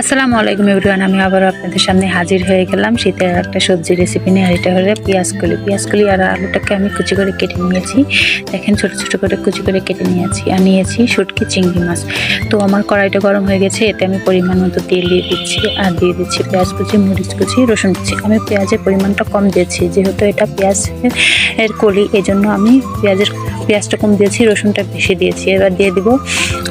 আসসালামু আলাইকুম এভরিওয়ান, আমি আবার আপনাদের সামনে হাজির হয়ে গেলাম শীতের একটা সবজি রেসিপি নিয়ে। আর এটা হলো পেঁয়াজকলি পেঁয়াজকলি আর আলুটাকে আমি কুচি করে কেটে নিয়েছি। দেখেন ছোট ছোট করে কুচি করে কেটে নিয়েছি। আর নিয়েছি শুটকি চিংড়ি মাছ। তো আমার কড়াইটা গরম হয়ে গেছে, এতে আমি পরিমাণ মতো তেল দিয়ে দিচ্ছি। আর দিয়ে দিচ্ছি পেঁয়াজ কুচি, মরিচ কুচি, রসুন কুচি। আমি পেঁয়াজের পরিমাণটা কম দিয়েছি, যেহেতু এটা পেঁয়াজ এর কলি এই জন্য আমি পেঁয়াজের পেঁয়াজটা কম দিয়েছি, রসুনটা বেশি দিয়েছি। এবার দিয়ে দিব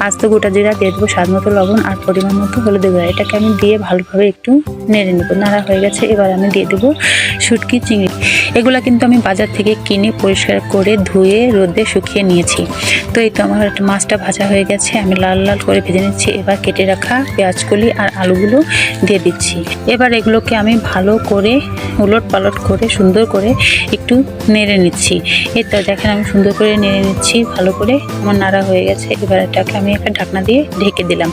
আস্ত গোটা জিরা, দিয়ে দেবো স্বাদ মতো লবণ আর পরিমাণ মতো হলুদ গুঁড়া। এটাকে আমি দিয়ে ভালোভাবে একটু নেড়ে নেব। নাড়া হয়ে গেছে, এবার আমি দিয়ে দেবো শুটকি চিংড়ি। এগুলা কিন্তু আমি বাজার থেকে কিনে পরিষ্কার করে ধুয়ে, রোদে শুকিয়ে নিয়েছি। তো এই তো আমার মাছটা ভাজা হয়ে গেছে। আমি লাল লাল করে ভেজে নিচ্ছি। এবার কেটে রাখা পেঁয়াজকলি আর আলুগুলো দিয়ে দিচ্ছি। এবার এগুলোকে আমি ভালো করে উলট পালট করে, সুন্দর করে একটু নেড়ে নিচ্ছি। এই তো দেখেন আমি সুন্দর করে নেড়ে নিচ্ছি। ভালো করে আমার নাড়া হয়ে গেছে। এবার এটাকে আমি একটা ঢাকনা দিয়ে ঢেকে দিলাম।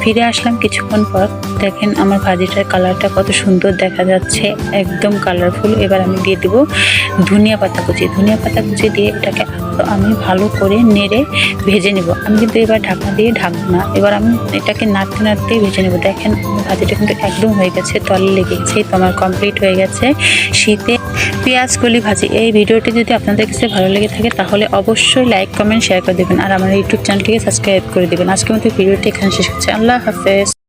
ফিরে আসলাম কিছুক্ষণ পর। দেখেন আমার ভাজিটার কালারটা কত সুন্দর দেখা যাচ্ছে। একদম কালারফুল এবার আমি দিয়ে ধনিয়া পাতা কুচি। ধনিয়া পাতা কুচি দিয়ে এটাকে আমি ভালো করে নেড়ে ভেজে নেব। আমি কিন্তু এবার ঢাকনা দিয়ে ঢাকবো না। এবার আমি এটাকে নাড়তে নাড়তেই ভেজে নেব। দেখেন ভাজিটা কিন্তু একদম হয়ে গেছে, তলে লেগে গেছে, তো আমার কমপ্লিট হয়ে গেছে। শীতে পেঁয়াজ কলি ভাজি, এই ভিডিওটি যদি আপনাদের কাছে ভালো লেগে থাকে, তাহলে অবশ্যই লাইক কমেন্ট শেয়ার করে দেবেন। আর আমার ইউটিউব চ্যানেলটিকে সাবস্ক্রাইব করে দেবেন। আজকের মতো ভিডিওটি এখানে শেষ হচ্ছে আল্লাহ হাফেজ।